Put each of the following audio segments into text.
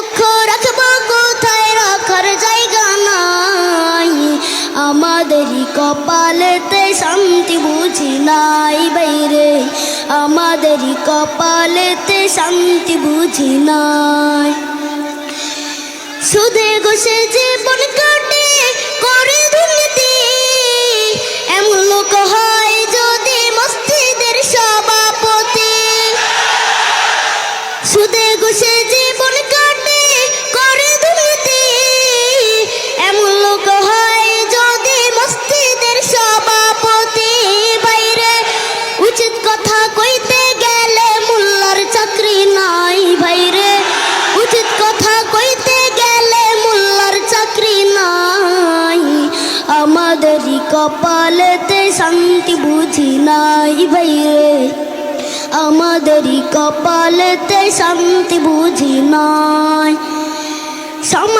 দুঃখ রাখব কোথায়? রাখার জায়গা নাই। আমাদেরই কপালেতে শান্তি বুঝি নাই বাইরে। আমাদেরই কপালেতে শান্তি বুঝি নাই। সুদে ঘষে জীবন কপালেতে শান্তি বুঝি নাই ভাইরে। আমাদেরই কপালেতে শান্তি বুঝি নাই। সমাজতে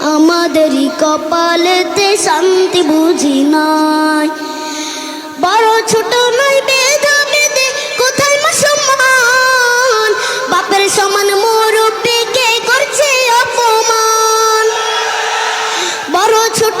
আমাদেরই কপালেতে শান্তি বুঝি নাই। বড় ছোট নাই কোথায় সমান বাপের সমান করছে অপমান। বড় ছোট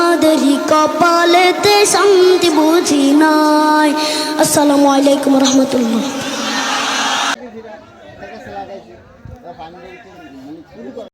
কপালেতে শান্তি বুঝি নাই। আসসালামু আলাইকুম রহমতুল্লাহ।